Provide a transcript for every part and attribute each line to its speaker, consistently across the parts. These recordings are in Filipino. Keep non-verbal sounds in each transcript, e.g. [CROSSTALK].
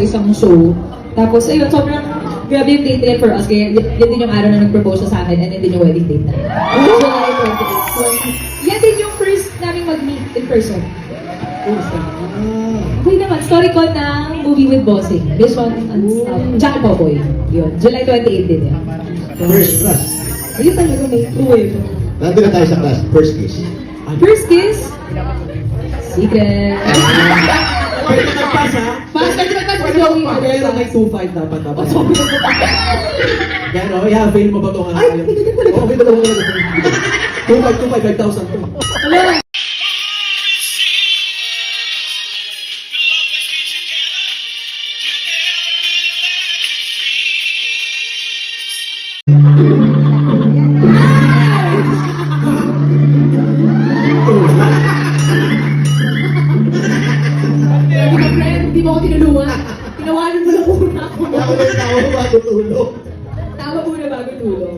Speaker 1: isang show. Tapos, ayun, sobrang grabe yung date niya for us. Kaya y- yan din yung araw na nag-propose siya sa akin and yun din yung wedding date na. July 28. So, yan din yung first namin mag-meet in person. Okay naman, story ko ng movie with Bossing. Vision and stuff. Jack Popoy. Yun. July 28 din yan.
Speaker 2: First class.
Speaker 1: Ayun talaga may true
Speaker 2: Nandun na tayo sa class. First kiss.
Speaker 1: First kiss. Secret. [LAUGHS]
Speaker 3: Pwede ka nagpas ha?
Speaker 1: Pass, pwede na pass
Speaker 3: Pwede ka. Pero may 2-5 dapat dapat.
Speaker 1: Oh, sorry.
Speaker 3: Yan o, i-avail mo ba ito nga?
Speaker 1: Ay, hindi ko talaga.
Speaker 3: Oo, may dalawa nga. 2-5, 2-5, 5,000 to.
Speaker 1: Wala. Mo ako tinulungan. Tinawanan mo lang muna ako.
Speaker 2: Ako na tao bago tulog.
Speaker 1: Tama muna bago tulong.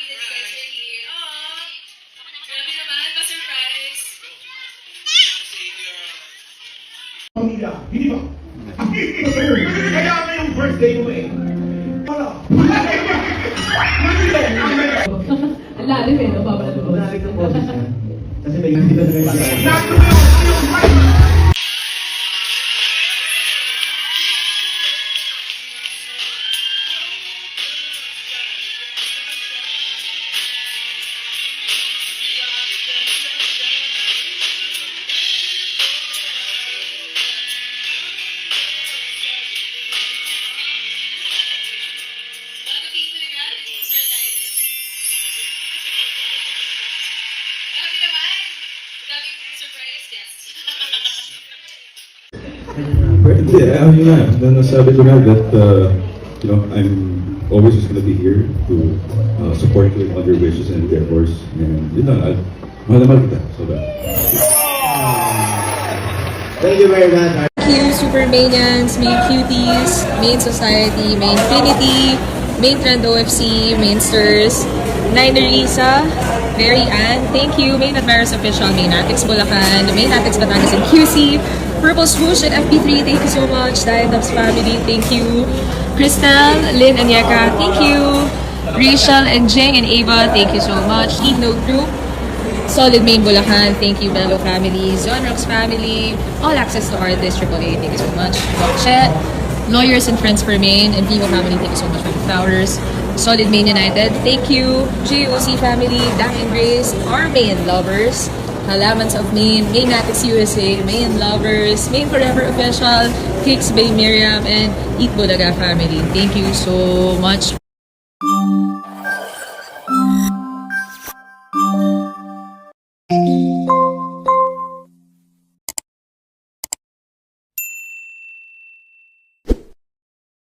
Speaker 4: Happy that you guys are here. Aw! Grabe naman, pa-surprise!
Speaker 5: pamilya, hindi ba? Kaya nga yung birthday mo eh. Wala.
Speaker 1: Ang lalim eh, no? Baba na
Speaker 2: Narinig ng boses niya. Kasi may hindi na may
Speaker 6: Yeah, I mean, yeah. Then nasabi ko na that, uh, you know, I'm always just gonna be here to uh, support you in all your wishes and endeavors. And, yun lang, I- mahal na mahal kita. So that.
Speaker 2: Thank you very much.
Speaker 7: Thank you, Supermanians, Main Cuties, Main Society, Main Infinity, Main Trend OFC, Mainsters, Niner Isa, Mary Ann, thank you, Main Admirers Official, Main Atix Bulacan, Main Atix Batangas and QC, Purple Swoosh and FP3, thank you so much, Diet Dubs Family, thank you, Crystal, Lynn and Yeka, thank you, Rachel and Jing and Ava, thank you so much, Eve Note Group, Solid Main Bulacan, thank you Bello family, Zonrox family, All Access to Artists, AAA, thank you so much. Chet, Lawyers and Friends for Main, and Vivo family, thank you so much for the flowers. Solid Main United, thank you. GOC family, Dak and Grace, our Main lovers. Halamans of Main, Main Atix USA, Main lovers, Main Forever Official, Kicks Bay Miriam, and Eat Bulaga family. Thank you so much.